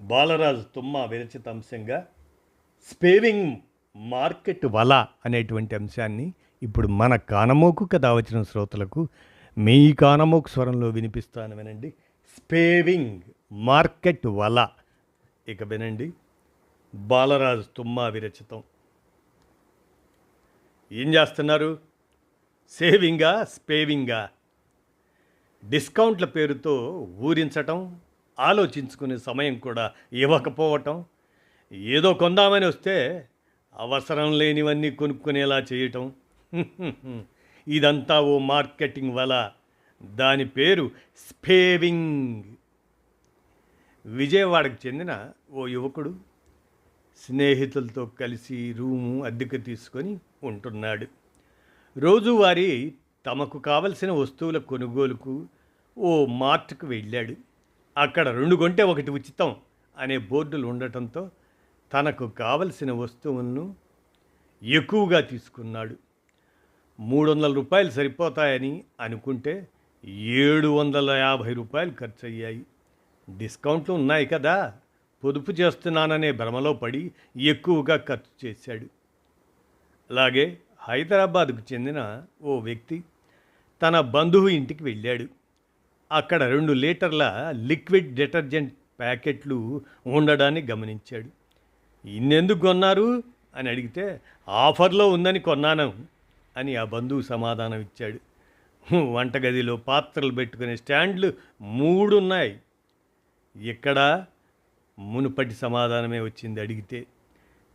బాలరాజు తుమ్మ విరచిత అంశంగా స్పేవింగ్ మార్కెట్ వల అనేటువంటి అంశాన్ని ఇప్పుడు మన కానమోకు కథ వచ్చిన శ్రోతలకు మీ కానమోకు స్వరంలో వినిపిస్తాను వినండి. స్పేవింగ్ మార్కెట్ వల. ఇక వినండి. బాలరాజు తుమ్మ విరచితం. ఏం చేస్తున్నారు? సేవింగా స్పేవింగా? డిస్కౌంట్ల పేరుతో ఊరించటం ఆలోచించుకునే సమయం కూడా ఇవ్వకపోవటం. ఏదో కొందామని వస్తే అవసరం లేనివన్నీ కొనుక్కునేలా చేయటం. ఇదంతా ఓ మార్కెటింగ్ వల. దాని పేరు స్పేవింగ్. విజయవాడకు చెందిన ఓ యువకుడు స్నేహితులతో కలిసి రూము అద్దెకు తీసుకొని ఉంటున్నాడు. రోజువారీ తమకు కావలసిన వస్తువుల కొనుగోలుకు ఓ మార్ట్కు వెళ్ళాడు. అక్కడ రెండు కొంటే ఒకటి ఉచితం అనే బోర్డులు ఉండటంతో తనకు కావలసిన వస్తువులను ఎక్కువగా తీసుకున్నాడు. మూడు వందల రూపాయలు సరిపోతాయని అనుకుంటే ఏడు వందల యాభై రూపాయలు ఖర్చు అయ్యాయి డిస్కౌంట్లు ఉన్నాయి కదా. పొదుపు చేస్తున్నాననే భ్రమలో పడి ఎక్కువగా ఖర్చు చేశాడు. అలాగే హైదరాబాద్కు చెందిన ఓ వ్యక్తి తన బంధువు ఇంటికి వెళ్ళాడు. అక్కడ రెండు లీటర్ల లిక్విడ్ డిటర్జెంట్ ప్యాకెట్లు ఉండడాన్ని గమనించాడు. ఇన్నెందుకు కొన్నారు? అని అడిగితే ఆఫర్లో ఉందని కొన్నాను అని ఆ బంధువు సమాధానం ఇచ్చాడు. వంటగదిలో పాత్రలు పెట్టుకునే స్టాండ్లు మూడు ఉన్నాయి ఇక్కడ మునుపటి సమాధానమే వచ్చింది అడిగితే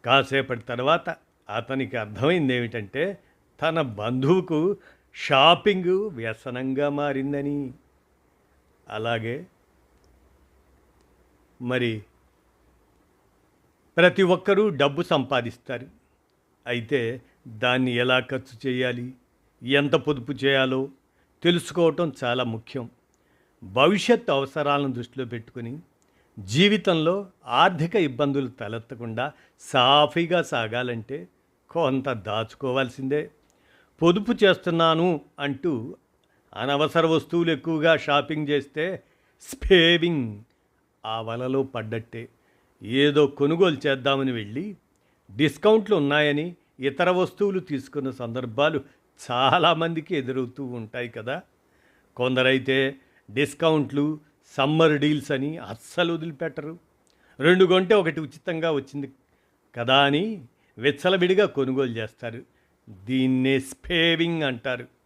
కాసేపటి తర్వాత అతనికి అర్థమైంది ఏమిటంటే తన బంధువుకు షాపింగ్ వ్యసనంగా మారిందని. అలాగే మరి ప్రతి ఒక్కరూ డబ్బు సంపాదిస్తారు. అయితే దాన్ని ఎలా ఖర్చు చేయాలి? ఎంత పొదుపు చేయాలో తెలుసుకోవటం చాలా ముఖ్యం. భవిష్యత్ అవసరాలను దృష్టిలో పెట్టుకుని జీవితంలో ఆర్థిక ఇబ్బందులు తలెత్తకుండా సాఫీగా సాగాలంటే కొంత దాచుకోవాల్సిందే. పొదుపు చేస్తున్నాను అంటూ అనవసర వస్తువులు ఎక్కువగా షాపింగ్ చేస్తే స్పేవింగ్ ఆ వలలో పడ్డట్టే. ఏదో కొనుగోలు చేద్దామని వెళ్ళి డిస్కౌంట్లు ఉన్నాయని ఇతర వస్తువులు తీసుకున్న సందర్భాలు చాలామందికి ఎదురవుతూ ఉంటాయి కదా. కొందరైతే డిస్కౌంట్లు సమ్మర్ డీల్స్ అని అస్సలు వదిలిపెట్టరు. రెండు కొంటే ఒకటి ఉచితంగా వచ్చింది కదా అని విచ్చలవిడిగా కొనుగోలు చేస్తారు. దీన్నే స్పేవింగ్ అంటారు.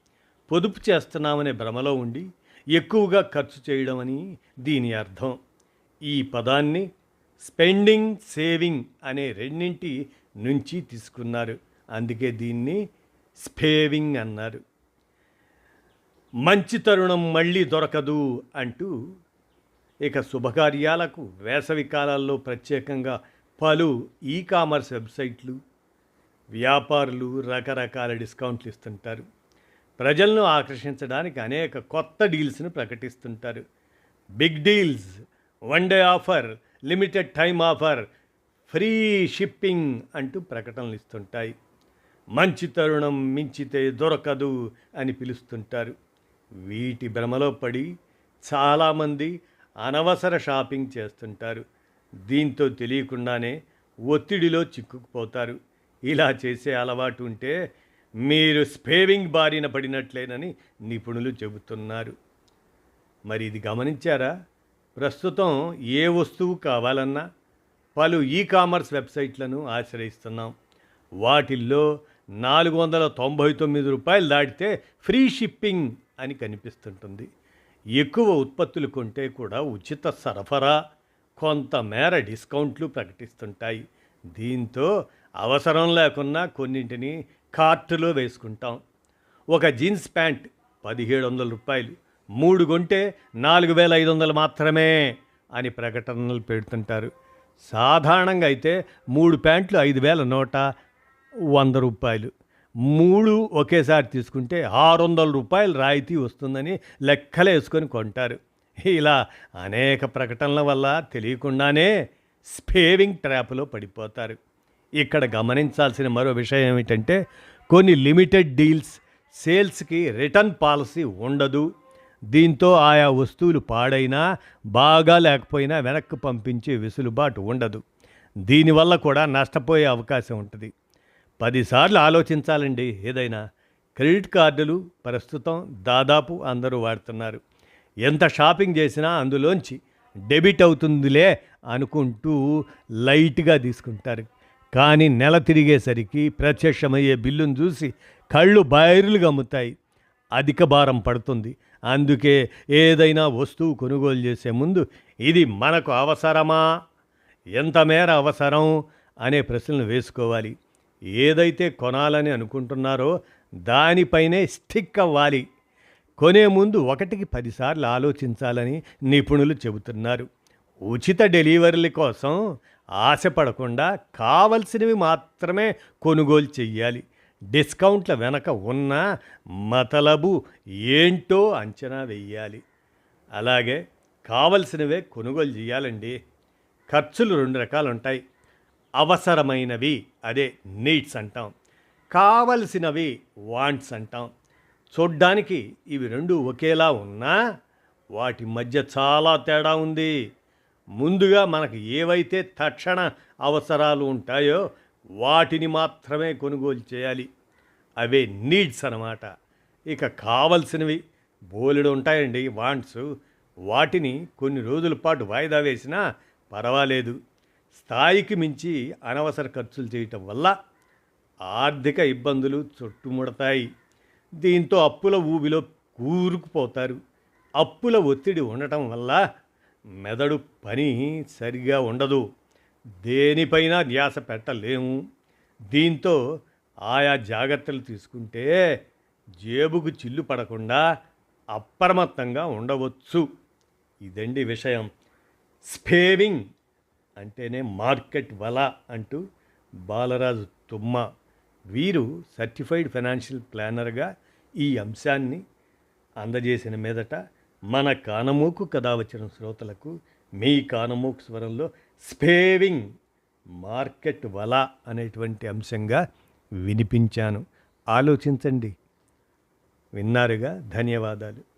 పొదుపు చేస్తున్నామనే భ్రమలో ఉండి ఎక్కువగా ఖర్చు చేయడం అని దీని అర్థం. ఈ పదాన్ని స్పెండింగ్ సేవింగ్ అనే రెండింటి నుంచి తీసుకున్నారు. అందుకే దీన్ని స్పేవింగ్ అన్నారు. మంచి తరుణం మళ్ళీ దొరకదు అంటూ ఇక శుభకార్యాలకు వేసవి కాలాల్లో ప్రత్యేకంగా పలు ఈ కామర్స్ వెబ్సైట్లు వ్యాపారులు రకరకాల డిస్కౌంట్లు ఇస్తుంటారు. ప్రజలను ఆకర్షించడానికి అనేక కొత్త డీల్స్ను ప్రకటిస్తుంటారు. Big deals one day offer limited time offer free shipping అంటూ ప్రకటనలు ఇస్తుంటాయి. మంచి తరుణం మించితే దొరకదు అని పిలుస్తుంటారు. వీటి భ్రమలో పడి చాలామంది అనవసర షాపింగ్ చేస్తుంటారు. దీంతో తెలియకుండానే ఒత్తిడిలో చిక్కుకుపోతారు. ఇలా చేసే అలవాటు ఉంటే మీరు స్పేవింగ్ బారిన పడినట్లేనని నిపుణులు చెబుతున్నారు. మరి ఇది గమనించారా? ప్రస్తుతం ఏ వస్తువు కావాలన్నా పలు ఈ కామర్స్ వెబ్సైట్లను ఆశ్రయిస్తున్నాం. వాటిల్లో నాలుగు వందల తొంభై తొమ్మిది రూపాయలు దాటితే ఫ్రీ షిప్పింగ్ అని కనిపిస్తుంటుంది. ఎక్కువ ఉత్పత్తులు కొంటే కూడా ఉచిత సరఫరా కొంతమేర డిస్కౌంట్లు ప్రకటిస్తుంటాయి. దీంతో అవసరం లేకున్నా కొన్నింటిని కార్టులో వేసుకుంటాం. ఒక జీన్స్ ప్యాంట్ పదిహేడు వందల రూపాయలు మూడు కొంటే నాలుగు వేల ఐదు వందలు మాత్రమే అని ప్రకటనలు పెడుతుంటారు. సాధారణంగా అయితే మూడు ప్యాంట్లు ఐదు వేల నూట వంద రూపాయలు మూడు ఒకేసారి తీసుకుంటే ఆరు వందల రూపాయలు రాయితీ వస్తుందని లెక్కలేసుకొని కొంటారు. ఇలా అనేక ప్రకటనల వల్ల తెలియకుండానే స్పేవింగ్ ట్రాప్లో పడిపోతారు. ఇక్కడ గమనించాల్సిన మరో విషయం ఏమిటంటే కొన్ని లిమిటెడ్ డీల్స్ సేల్స్కి రిటర్న్ పాలసీ ఉండదు. దీంతో ఆయా వస్తువులు పాడైనా బాగా లేకపోయినా వెనక్కి పంపించే వెసులుబాటు ఉండదు. దీనివల్ల కూడా నష్టపోయే అవకాశం ఉంటుంది. పదిసార్లు ఆలోచించాలండి. ఏదైనా క్రెడిట్ కార్డులు ప్రస్తుతం దాదాపు అందరూ వాడుతున్నారు. ఎంత షాపింగ్ చేసినా అందులోంచి డెబిట్ అవుతుందిలే అనుకుంటూ లైట్గా తీసుకుంటారు. కానీ నెల తిరిగేసరికి ప్రత్యక్షమయ్యే బిల్లును చూసి కళ్ళు బైరులు గమ్ముతాయి అధిక భారం పడుతుంది. అందుకే ఏదైనా వస్తువు కొనుగోలు చేసే ముందు ఇది మనకు అవసరమా? ఎంత మేర అవసరం? అనే ప్రశ్నలు వేసుకోవాలి. ఏదైతే కొనాలని అనుకుంటున్నారో దానిపైనే స్టిక్ అవ్వాలి. కొనే ముందు ఒకటికి పదిసార్లు ఆలోచించాలని నిపుణులు చెబుతున్నారు. ఉచిత డెలివరీల కోసం ఆశపడకుండా కావలసినవి మాత్రమే కొనుగోలు చెయ్యాలి. డిస్కౌంట్ల వెనక ఉన్న మతలబు ఏంటో అంచనా వెయ్యాలి. అలాగే కావలసినవే కొనుగోలు చేయాలండి ఖర్చులు రెండు రకాలు ఉంటాయి అవసరమైనవి అదే నీడ్స్ అంటాం. కావలసినవి వాంట్స్ అంటాం. చూడ్డానికి ఇవి రెండు ఒకేలా ఉన్నా వాటి మధ్య చాలా తేడా ఉంది. ముందుగా మనకు ఏవైతే తక్షణ అవసరాలు ఉంటాయో వాటిని మాత్రమే కొనుగోలు చేయాలి. అవే నీడ్స్ అన్నమాట. ఇక కావలసినవి బోలెడు ఉంటాయండి వాంట్స్. వాటిని కొన్ని రోజుల పాటు వాయిదా వేసినా పర్వాలేదు. స్థాయికి మించి అనవసర ఖర్చులు చేయటం వల్ల ఆర్థిక ఇబ్బందులు చుట్టుముడతాయి. దీంతో అప్పుల ఊబిలో కూరుకుపోతారు. అప్పుల ఒత్తిడి ఉండటం వల్ల మెదడు పని సరిగా ఉండదు. దేనిపైన ధ్యాస పెట్టలేము. దీంతో ఆయా జాగ్రత్తలు తీసుకుంటే జేబుకు చిల్లు పడకుండా అప్రమత్తంగా ఉండవచ్చు. ఇదండి విషయం. స్పేవింగ్ అంటేనే మార్కెట్ వల అంటూ బాలరాజు తుమ్మ. వీరు సర్టిఫైడ్ ఫైనాన్షియల్ ప్లానర్గా ఈ అంశాన్ని అందజేసిన మీదట మన కానమూకు కథ వచ్చిన శ్రోతలకు మీ కానమూకు స్వరంలో స్పేవింగ్ మార్కెట్ వల అనేటువంటి అంశంగా వినిపించాను. ఆలోచించండి. విన్నారుగా? ధన్యవాదాలు.